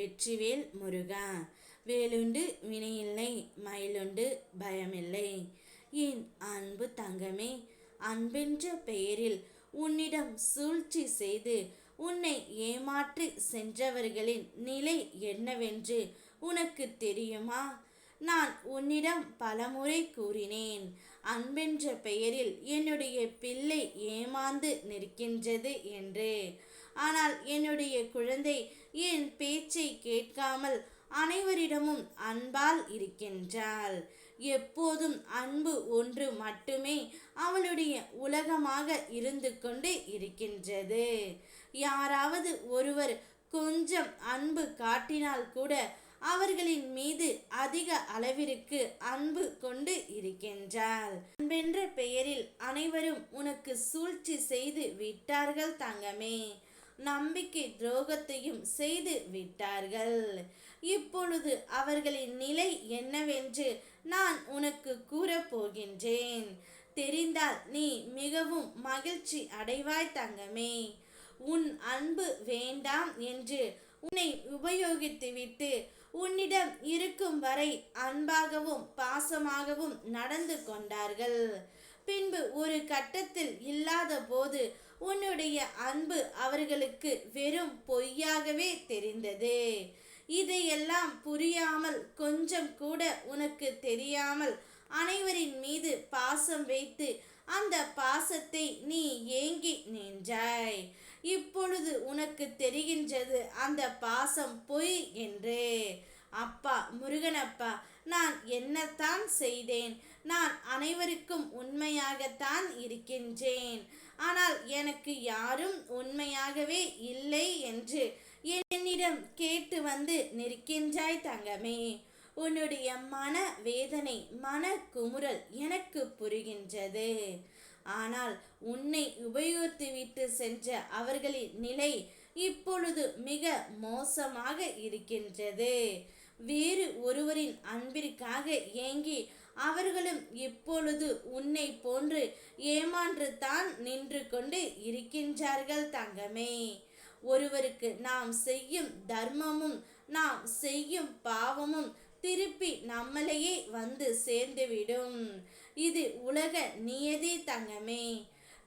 வெற்றிவேல் முருகா. வேலுண்டு வினையில்லை மயிலுண்டு பயமில்லை. என் அன்பு தங்கமே அன்பென்ற பெயரில் உன்னிடம் சூழ்ச்சி செய்து உன்னை ஏமாற்றி சென்றவர்களின் நிலை என்னவென்று உனக்கு தெரியுமா? நான் உன்னிடம் பலமுறை கூறினேன் அன்பென்ற பெயரில் என்னுடைய பிள்ளை ஏமாந்து நிற்கின்றது என்று. ஆனால் என்னுடைய குழந்தை என் பேச்சை கேட்காமல் அனைவரிடமும் அன்பால் இருக்கின்றாள். எப்போதும் அன்பு ஒன்று மட்டுமே அவளுடைய உலகமாக இருந்து கொண்டு இருக்கின்றது. யாராவது ஒருவர் கொஞ்சம் அன்பு காட்டினால் கூட அவர்களின் மீது அதிக அளவிற்கு அன்பு கொண்டு இருக்கின்றாள். அன்பென்ற பெயரில் அனைவரும் உனக்கு சூழ்ச்சி செய்து விட்டார்கள் தங்கமே. நம்பிக்கை துரோகத்தையும் செய்து விட்டார்கள். இப்பொழுது அவர்களின் நிலை என்னவென்று நான் உனக்கு கூறப்போகின்றேன் தெரிந்தால் நீ மிகவும் மகிழ்ச்சி அடைவாய் தங்கமே. உன் அன்பு வேண்டாம் என்று உன்னை உபயோகித்துவிட்டு உன்னிடம் இருக்கும் வரை அன்பாகவும் பாசமாகவும் நடந்து கொண்டார்கள். பின்பு ஒரு கட்டத்தில் இல்லாத போது உன்னுடைய அன்பு அவர்களுக்கு வெறும் பொய்யாகவே தெரிந்தது. இதையெல்லாம் புரியாமல் கொஞ்சம் கூட உனக்கு தெரியாமல் அனைவரின் மீது பாசம் வைத்து அந்த பாசத்தை நீ ஏங்கி நின்றாய். இப்பொழுது உனக்கு தெரிகின்றது அந்த பாசம் பொய் என்று. அப்பா முருகனப்பா நான் என்னத்தான் செய்தேன்? நான் அனைவருக்கும் உண்மையாகத்தான் இருக்கின்றேன். ஆனால் எனக்கு யாரும் உண்மையாகவே இல்லை என்று என்னிடம் கேட்டு வந்து நிற்கின்றாய் தங்கமே. உன்னுடைய மன வேதனை மன குமுறல் எனக்கு புரிகின்றது. ஆனால் உன்னை உபயோகித்துவிட்டு சென்ற அவர்களின் நிலை இப்பொழுது மிக மோசமாக இருக்கின்றது. வேறு ஒருவரின் அன்பிற்காக ஏங்கி அவர்களும் இப்பொழுது உன்னை போன்று ஏமான்று தான் நின்று கொண்டு இருக்கின்றார்கள் தங்கமே. ஒருவருக்கு நாம் செய்யும் தர்மமும் நாம் செய்யும் பாவமும் திருப்பி நம்மளையே வந்து சேர்ந்துவிடும். இது உலக நியதி தங்கமே.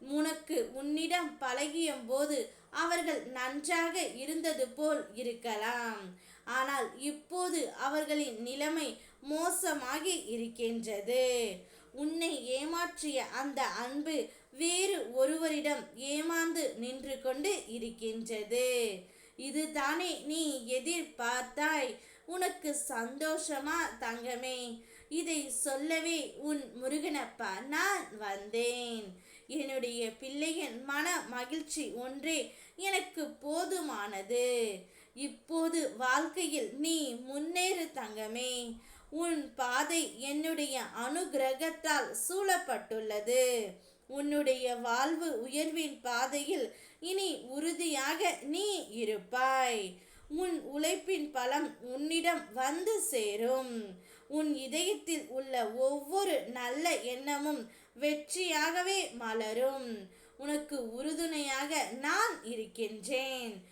உனக்கு உன்னிடம் பழகிய போது அவர்கள் நன்றாக இருந்தது போல் இருக்கலாம். ஆனால் இப்போது அவர்களின் நிலைமை மோசமாகி இருக்கின்றது. உன்னை ஏமாற்றிய அந்த அன்பு வேறு ஒருவரிடம் ஏமாந்து நின்று கொண்டு இருக்கின்றது. இதுதானே நீ எதிர்பார்த்தாய். உனக்கு சந்தோஷமா தங்கமே. இதை சொல்லவே உன் முருகனப்பா நான் வந்தேன். என்னுடைய பிள்ளையின் மன மகிழ்ச்சி ஒன்றே எனக்கு போதுமானது. இப்போது வாழ்க்கையில் நீ முன்னேறு தங்கமே. உன் பாதை என்னுடைய அனுகிரகத்தால் சூழப்பட்டுள்ளது. உன்னுடைய வாழ்வு உயர்வின் பாதையில் இனி உறுதியாக நீ இருப்பாய். உன் உழைப்பின் பலம் உன்னிடம் வந்து சேரும். உன் இதயத்தில் உள்ள ஒவ்வொரு நல்ல எண்ணமும் வெற்றியாகவே மலரும். உனக்கு உறுதுணையாக நான் இருக்கின்றேன்.